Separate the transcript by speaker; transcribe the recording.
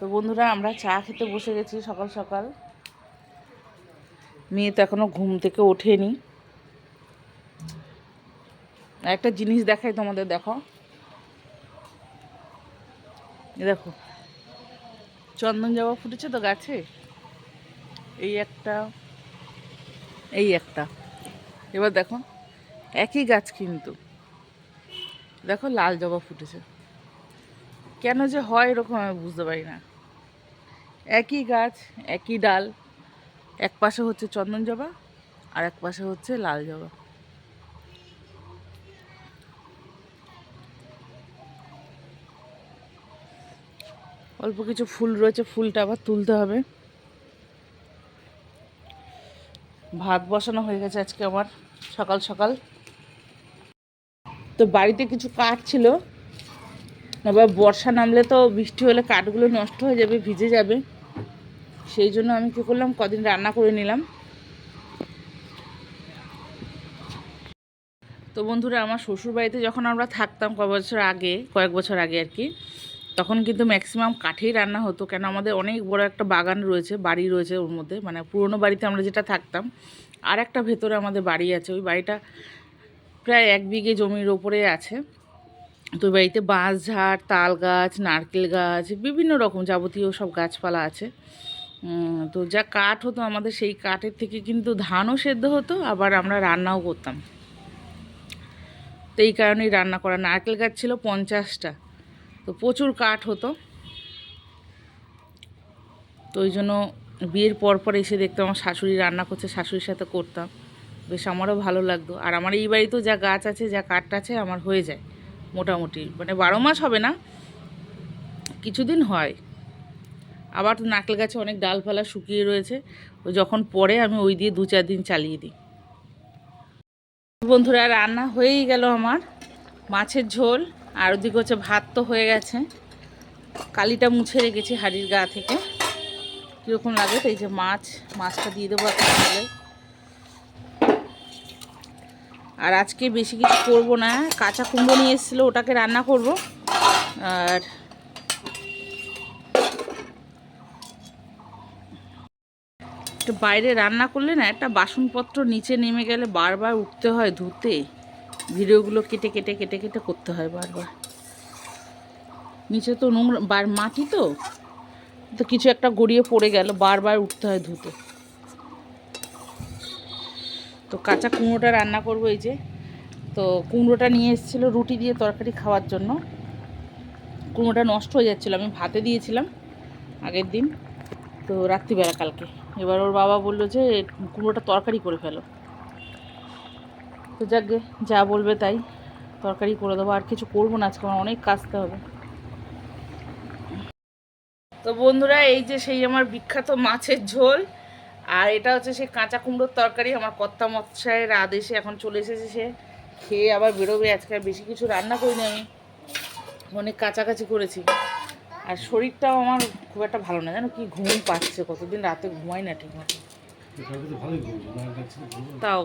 Speaker 1: তো বন্ধুরা, আমরা চা খেতে বসে গেছি সকাল সকাল। মেয়ে তো এখনও ঘুম থেকে ওঠেনি। একটা জিনিস দেখাই তোমাদের, দেখো। দেখো, চন্দন জবা ফুটেছে তো গাছে? এই একটা এই একটা। এবার দেখো, একই গাছ কিন্তু। দেখো, লাল জবা ফুটেছে। কেন যে হয় এরকম আমি বুঝতে পারি না। একই গাছ, একই ডাল, এক পাশে হচ্ছে চন্দন জবা আর এক পাশে হচ্ছে লাল জবা। অল্প কিছু ফুল রয়েছে, ফুলটা আবার তুলতে হবে। ভাত বসানো হয়ে গেছে আজকে আমার, সকাল সকাল। তো বাড়িতে কিছু কাঠ ছিল এবার বর্ষা নামলে তো বৃষ্টি হলে কাঠগুলো নষ্ট হয়ে যাবে, ভিজে যাবে। সেই জন্য আমি কী করলাম, কদিন রান্না করে নিলাম। তো বন্ধুরা, আমার শ্বশুর বাড়িতে যখন আমরা থাকতাম কয়েক বছর আগে, কয়েক বছর আগে আর কি, তখন কিন্তু ম্যাক্সিমাম কাঠেই রান্না হতো। কেন, আমাদের অনেক বড় একটা বাগান রয়েছে, বাড়ি রয়েছে ওর মধ্যে মানে পুরনো বাড়িতে আমরা যেটা থাকতাম আর একটা ভেতরে আমাদের বাড়ি আছে। ওই বাড়িটা প্রায় এক বিঘে জমির ওপরে আছে। তো বাড়িতে বাঁশ ঝাড়, তাল গাছ, নারকেল গাছ, বিভিন্ন রকম যাবতীয় সব গাছপালা আছে। তো যা কাঠ হতো আমাদের সেই কাঠের থেকে কিন্তু ধানও সেদ্ধ হতো, আবার আমরা রান্নাও করতাম। তো এই কারণেই রান্না করা, নারকেল গাছ ছিল পঞ্চাশটা, তো প্রচুর কাঠ হতো। তো ওই জন্য বিয়ের পর পর এসে দেখতাম আমার শাশুড়ি রান্না করছে, শাশুড়ির সাথে করতাম। বেশ আমারও ভালো লাগতো। আর আমার এই বাড়িতেও যা গাছ আছে, যা কাঠটা আছে, আমার হয়ে যায়। মোটামুটি। মানে বারো মাস হবে না, কিছুদিন হয়। আবার তো নারকেল গাছে অনেক ডালপালা শুকিয়ে রয়েছে, যখন পরে আমি ওই দিয়ে দু চার দিন চালিয়ে দিই। বন্ধুরা, রান্না হয়েই গেল আমার। মাছের ঝোল, আর ওদিকে হচ্ছে ভাত তো হয়ে গেছে। কালিটা মুছে রেখেছি হাড়ির গা থেকে। কীরকম লাগে তো এই যে মাছ, মাছটা দিয়ে দেবো একটা ঝোলে আর আজকে বেশি কিছু করব না। কাঁচা কুমড়ো নিয়ে এসেছিল, ওটাকে রান্না করব। আর বাইরে রান্না করলে না, একটা বাসনপত্র নিচে নেমে গেলে বারবার উঠতে হয় ধুতে। ভিডিওগুলো কেটে কেটে কেটে কেটে করতে হয় বারবার। নিচে তো নোংরা, বার মাটি তো? তো কিছু একটা গড়িয়ে পড়ে গেল, বারবার উঠতে হয় ধুতে। তো কাঁচা কুমড়োটা রান্না করব এই যে। তো কুমড়োটা নিয়ে এসেছিল রুটি দিয়ে তরকারি খাওয়ার জন্য। কুমড়োটা নষ্ট হয়ে যাচ্ছিল, আমি ভাতে দিয়েছিলাম আগের দিন, তো রাত্রিবেলা কালকে। এবার ওর বাবা বলল যে, কুমড়োটা তরকারি করে ফেলো। তো যাকে যা বলবে তাই। তরকারি করে দেবো, আর কিছু করব না, আজকে আমার অনেক কাজতে হবে। তো বন্ধুরা, এই যে সেই আমার বিখ্যাত মাছের ঝোল। আর এটা হচ্ছে সে কাঁচা কুমড়োর তরকারি আমার কর্তা মৎসায়ের আদেশে এখন চলে এসেছে সে। খেয়ে আবার বেরোবে আজকে আর বেশি কিছু রান্না করিনি আমি। অনেক কাছাকাছি করেছি। আর শরীরটাও আমার খুব একটা ভালো না জানো কি ঘুম পাচ্ছে কতদিন রাতে ঘুমাই না ঠিক মতো তাও।